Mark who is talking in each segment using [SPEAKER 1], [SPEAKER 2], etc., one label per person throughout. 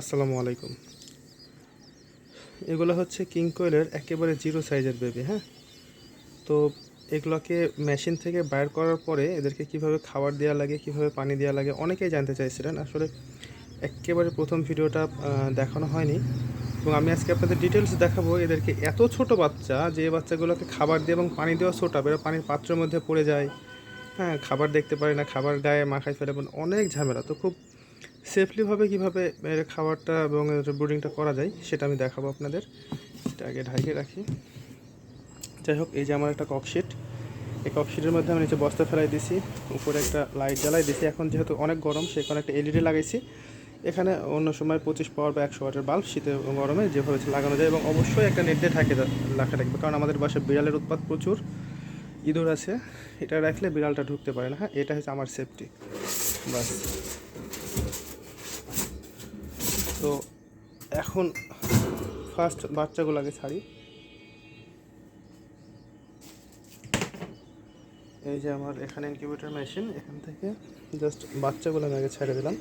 [SPEAKER 1] আসসালামু আলাইকুম। এগুলো হচ্ছে কিং কোয়েলের একেবারে জিরো সাইজের বেবি হ্যাঁ? তো এগুলোকে মেশিন থেকে বাইর করার পরে এদেরকে কীভাবে খাবার দেওয়া লাগে, কীভাবে পানি দেওয়া লাগে, অনেকেই জানতে চাইছিলেন। আসলে একেবারে প্রথম ভিডিওটা দেখানো হয়নি। এবং আমি আজকে আপনাদের ডিটেলস দেখাবো এদেরকে এত ছোট বাচ্চা যে বাচ্চাগুলোকে খাবার দিয়ে এবং পানি দেওয়া ছোটা এরা পানির পাত্রের মধ্যে পড়ে যায়। হ্যাঁ খাবার দেখতে পারে না, খাবার গায়ে মাখায় ফেলে মানে অনেক ঝামেলা। তো খুব সেফলিভাবে কীভাবে এর খাবারটা এবং ব্রুডিংটা করা যায়, সেটা আমি দেখাবো আপনাদের। এটা আগে ঢাকিয়ে রাখি। যাই হোক, এই যে আমার একটা ককশিট এই ককশিটের মধ্যে আমি নিচে বস্তা ফেলাই দিছি, উপরে একটা লাইট জ্বালাই দিছি। এখন যেহেতু অনেক গরম সেখানে একটা এলইডি লাগাইছি। এখানে অন্য সময় পঁচিশ পাওয়ার বা একশো ওয়াটের বাল্ব শীতে গরমে যেভাবে লাগানো যায় এবং অবশ্যই একটা নেট দিয়ে ঢাকে রাখা রাখবে কারণ আমাদের বাসায় বিড়ালের উৎপাত প্রচুর, ইঁদুর আছে। এটা রাখলে বিড়ালটা ঢুকতে পারে না হ্যাঁ? এটা হচ্ছে আমার সেফটি বাস তো এখন ফার্স্ট বাচ্চাগুলোকে ছাড়ি। এই যে আমার এখানে ইনকিউবেটর মেশিন এখান থেকে জাস্ট বাচ্চাগুলো আমি আগে ছেড়ে দিলাম।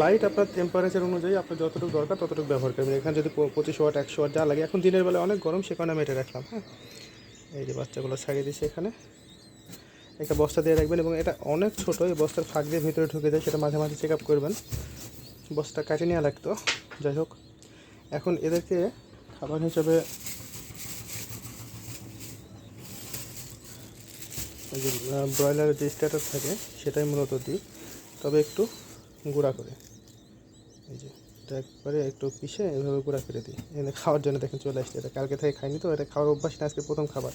[SPEAKER 1] লাইট আপনার টেম্পারেচার অনুযায়ী আপনার যতটুকু দরকার ততটুকু ব্যবহার করবেন। এখানে যদি পঁচিশ ওয়াট, একশো ওয়াট যা লাগে, এখন দিনের বেলা অনেক গরম, সে কারণে আমি এটা রাখলাম হ্যাঁ। এই যে বাচ্চাগুলো ছাড়িয়ে দিয়েছি এখানে। একটা বস্তা দিয়ে রাখবেন এবং এটা অনেক ছোটো, এই বস্তার ফাঁক দিয়ে ভিতরে ঢুকে যায়, সেটা মাঝে মাঝে চেক আপ করবেন। বস্তা কাটে নেওয়া লাগতো। যাই হোক, এখন এদেরকে খাবার হিসাবে ব্রয়লারের যে স্ট্যাটাস থাকে, সেটাই মূলত দিই। তবে একটু গুঁড়া করে। এই যে, এটা একবারে একটু পিষে এভাবে গুঁড়া করে দিই। এখানে খাওয়ার জন্য দেখেন চলে আসছে। এটা কালকে থেকে খাইনি তো, এটা খাওয়ার অভ্যাস না, আজকে প্রথম খাবার।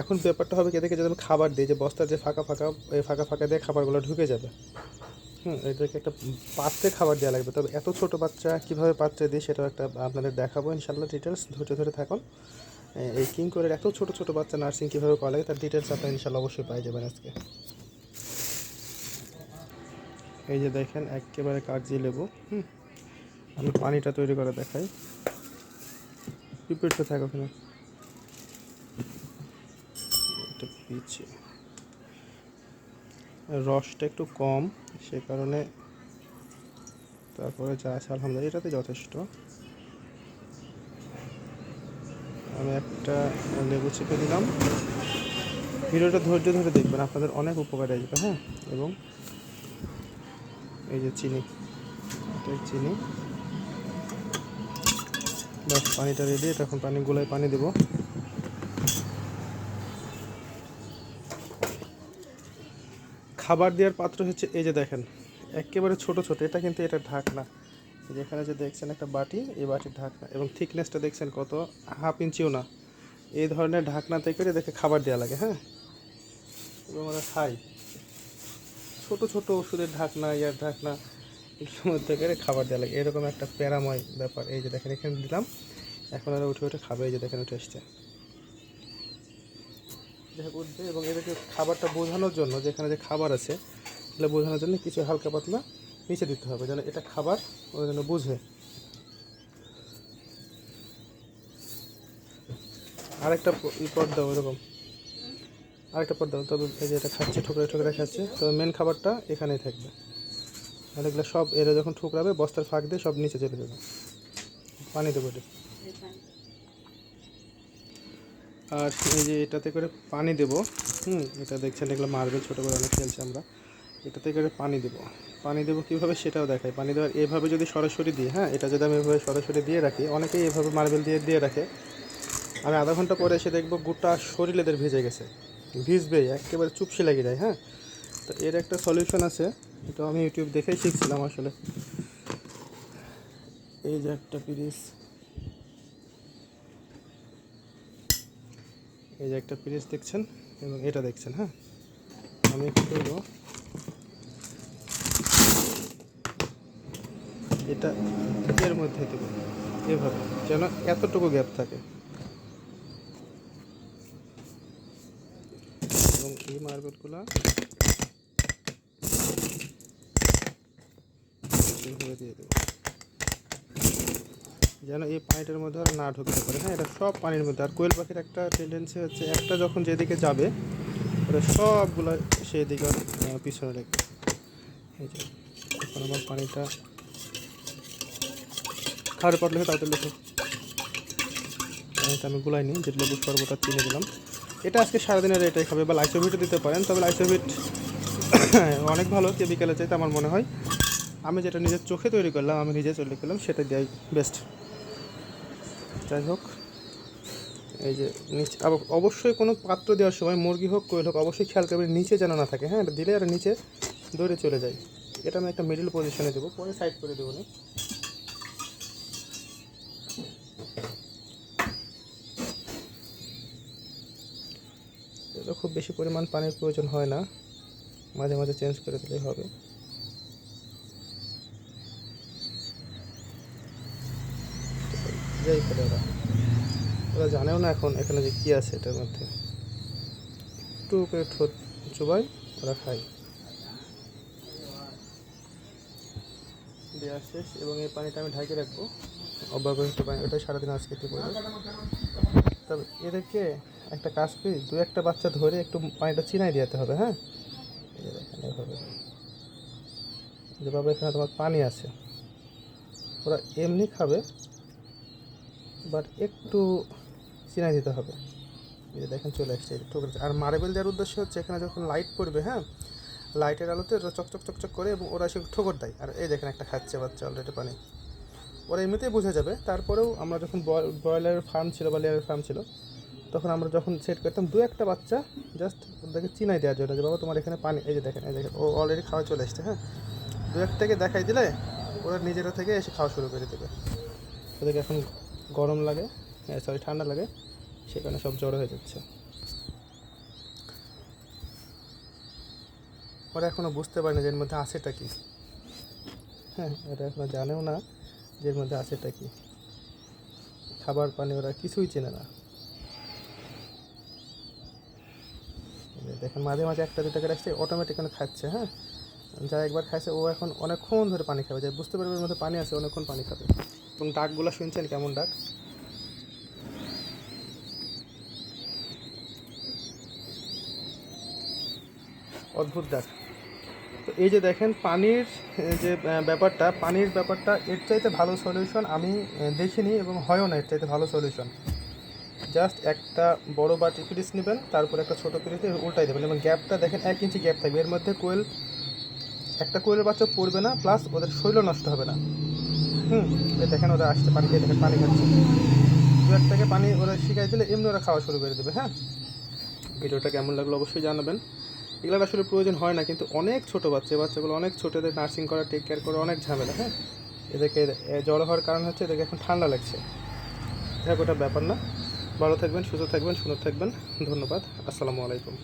[SPEAKER 1] এখন ব্যাপারটা হবে কি, এদেরকে যদি আমি খাবার দিই, যে বস্তার যে ফাঁকা ফাঁকা, এই ফাঁকা ফাঁকা দিয়ে খাবারগুলো ঢুকে যাবে হুম একটা পাত্রে খাবার দেওয়া লাগবে। তবে এত ছোট বাচ্চা কীভাবে পাত্রে দিই সেটাও একটা আপনাদের দেখাবো। ইনশাল্লাহ ডিটেলস ধৈর্য ধরে থাকুন। এই কিং করে এত ছোট ছোট বাচ্চা নার্সিং কীভাবে করা লাগে তার ডিটেলস আপনার ইনশাল্লাহ অবশ্যই পাই যাবেন আজকে। এই যে দেখেন, একেবারে কাগজি লেবু। হুম, আমি পানিটা তৈরি করে দেখাই। পিপিটতে থাকো ওখানে এটা পিছে রসটা একটু কম, সে কারণে তারপরে যা আছে আলহামদুলিল্লাহ, এটাতে যথেষ্ট। আমি একটা লেবু চেপে দিলাম ভিডিওটা ধৈর্য ধরে দেখবেন, আপনাদের অনেক উপকারে আসবে হ্যাঁ? এবং এই যে চিনি এটাই চিনি। ব্যাস, পানিটা রেডি এটা এখন পানি, গুলায় পানি দেবো। খাবার দেওয়ার পাত্র হচ্ছে এই যে দেখেন, একেবারে ছোট ছোট, এটা কিন্তু এটা ঢাকনা। এই যে দেখছেন একটা বাটি, এই বাটির ঢাকনা, এবং থিকনেসটা দেখছেন কত, হাফ ইঞ্চিও না। এই ধরনের ঢাকনাতে করে দেখে খাবার দেওয়া লাগে হ্যাঁ? এবং আমরা খাই ছোট ছোট ওষুধের ঢাকনা, ইয়ার ঢাকনা, এগুলোর মধ্যে করে খাবার দেওয়া লাগে। এরকম একটা প্যারাময় ব্যাপার। এই যে দেখেন, এখানে দিলাম। এখন আর উঠে উঠে খাবে, এই যে দেখেন, উঠে এসছে। উঠবে এবং এদেরকে খাবারটা বোঝানোর জন্য, যেখানে যে খাবার আছে, এগুলো বোঝানোর জন্য কিছু হালকা পাতলা নিচে দিতে হবে, যেন এটা খাবার ওরা যেন বুঝে। আরেকটা প- ই পদ দাও এরকম। আরেকটা পদ দাও, তবে এই যে এটা খাচ্ছে, ঠুকরে ঠুকরে খাচ্ছে তবে মেন খাবারটা এখানেই থাকবে। আর এগুলো সব এরা যখন ঠুকরাবে, বস্তার ফাঁক দিয়ে সব নিচে চলে যাবে। পানি দেবো এটা আর এই যে এটাতে করে পানি দেব, হুম, এটা দেখছেন এগুলো মার্বেল ছোটো করে অনেক খেলছি আমরা, এটাতে করে পানি দেব। পানি দেবো কীভাবে সেটাও দেখাই, পানি দেওয়ার এভাবে যদি সরাসরি দিই হ্যাঁ এটা যদি আমি এভাবে সরাসরি দিয়ে রাখি, অনেকেই এভাবে মার্বেল দিয়ে দিয়ে রাখে। আমি আধা ঘণ্টা পরে এসে দেখব গোটা শরীর এদের ভিজে গেছে, ভিজবেই, একেবারে চুপসে লেগে যায় হ্যাঁ। তো এর একটা সলিউশন আছে, এটা আমি ইউটিউব দেখেই শিখছিলাম আসলে। এই যে একটা পিরিস এই যে একটা পিরিচ দেখছেন এবং এটা দেখছেন হ্যাঁ? আমি একটু করব এটা এর মধ্যে দেব এভাবে, যেন এতটুকু গ্যাপ থাকে। এবং এই মার্বেলগুলো দিয়ে দেবো। যেন এই পানিটার মধ্যে আর না ঢুকতে পারে। হ্যাঁ এটা সব পানির মধ্যে। আর কোয়েল পাখির একটা টেন্ডেন্সি হচ্ছে, একটা যখন যেদিকে যাবে ওটা সবগুলো সেই দিকে পিছনে রাখবে এই যে, এখন আমার পানিটা খাওয়ারে তাড়াতাড়ি লেখো এটা আমি গুলাই নিই যেটা লেবু শরবত আর চিনি দিলাম। এটা আজকে সারাদিনের এটাই খাবে, বা লাইসোভিটও দিতে পারেন। তবে লাইসোভিট অনেক ভালো কেমিক্যালে চাইতে আমার মনে হয়। আমি যেটা নিজের চোখে তৈরি করলাম, আমি নিজে তৈরি করলাম, সেটা দেওয়াই বেস্ট যাই হোক, এই যে নিচে অবশ্যই কোনো পাত্র দেওয়ার সময় মুরগি হোক, কোয়েল হোক, অবশ্যই খেয়াল করবেন, নিচে যেন না থাকে। হ্যাঁ এটা দিলে আর নিচে দৌড়ে চলে যায়। এটা আমি একটা মিডল পজিশনে দেবো, পরে সাইড করে দেবো না। খুব বেশি পরিমাণ পানির প্রয়োজন হয় না। মাঝে মাঝে চেঞ্জ করে দিলেই হবে। যাই ফেলে ওরা। ওরা জানেও না এখন এখানে যে কী আছে এটার মধ্যে। একটু করে ঠোঁট চুবাই, ওরা খায়। দেওয়া শেষ, এবং এই পানিটা আমি ঢাকে রাখব। অব্যবহৃত পানি ওটা সারাদিন আজকে দিয়ে পড়বে তবে এদেরকে একটা কাজ করি, দু একটা বাচ্চা ধরে একটু পানিটা চিনাই দিতে হবে হ্যাঁ? এই যে এভাবে যেভাবে এখানে তোমার পানি আছে। ওরা এমনি খাবে বাট একটু চিনাই দিতে হবে। এই যে দেখেন চলে আসছে একটু আর মার্বেল দেওয়ার উদ্দেশ্য হচ্ছে এখানে যখন লাইট পড়বে হ্যাঁ লাইটের আলোতে চকচক চকচক করে এবং ওরা এসে ঠোকর দেয়। আর এই দেখেন একটা খাচ্ছে বাচ্চা অলরেডি পানি। ওরা এমনিতেই বোঝা যাবে। তারপরেও আমরা যখন ব্রয়লারের ফার্ম ছিল বা লেয়ারের ফার্ম ছিল, তখন আমরা যখন সেট করতাম, দু একটা বাচ্চা জাস্ট ওদেরকে চিনাই দেওয়ার জন্য যে, বাবা, তোমার এখানে পানি এই যে দেখেন, এই দেখেন, ও অলরেডি খাওয়া চলে এসছে হ্যাঁ। দু একটাকে দেখাই দিলে ওরা নিজেরা থেকে এসে খাওয়া শুরু করে দেবে। ওদেরকে এখন গরম লাগে সরি ঠান্ডা লাগে সে কারণে সব জ্বর হয়ে যাচ্ছে। ওরা এখনও বুঝতে পারে না যে এর মধ্যে আছেটা কি। হ্যাঁ ওরা এখনও জানেও না যে এর মধ্যে আছেটা কি। খাবার পানি ওরা কিছুই চেনে না। দেখেন, মাঝে মাঝে একটা দুটো করে আসছে অটোমেটিক খাচ্ছে হ্যাঁ। যা একবার খাইছে, ও এখন অনেকক্ষণ ধরে পানি খাবে। যে বুঝতে পারবে এর মধ্যে পানি আছে, অনেকক্ষণ পানি খাবে। এবং ডাকগুলো শুনছেন কেমন ডাক? অদ্ভুত ডাক। তো এই যে দেখেন পানির যে ব্যাপারটা, পানির ব্যাপারটা, এর চাইতে ভালো সলিউশন আমি দেখিনি এবং হয়ও না এর চাইতে ভালো সলিউশন জাস্ট একটা বড় বাটি পিরিচ নেবেন, তারপর একটা ছোটো দিয়ে উল্টাই দেবেন এবং গ্যাপটা দেখেন এক ইঞ্চি গ্যাপ থাকবে। এর মধ্যে কোয়েল, একটা কোয়েলের বাচ্চা পড়বে না প্লাস ওদের শরীরও নষ্ট হবে না। হুম দেখেন ওরা আসতে পানি খেয়ে দেখেন, পানি খাচ্ছে। দু একটাকে পানি ওরা শিখাই দিলে, এমনি ওরা খাওয়া শুরু করে দেবে হ্যাঁ? ভিডিওটা কেমন লাগল অবশ্যই জানাবেন। এগুলোর আসলে প্রয়োজন হয় না, কিন্তু অনেক ছোট বাচ্চা বাচ্চাগুলো অনেক ছোটোদের নার্সিং করা টেক কেয়ার করা অনেক ঝামেলা হ্যাঁ? এদেরকে জ্বর হওয়ার কারণ হচ্ছে এদেরকে এখন ঠান্ডা লাগছে। হোক, ওটা ব্যাপার না। ভালো থাকবেন, সুস্থ থাকবেন, সুন্দর থাকবেন। ধন্যবাদ। আসসালামু আলাইকুম।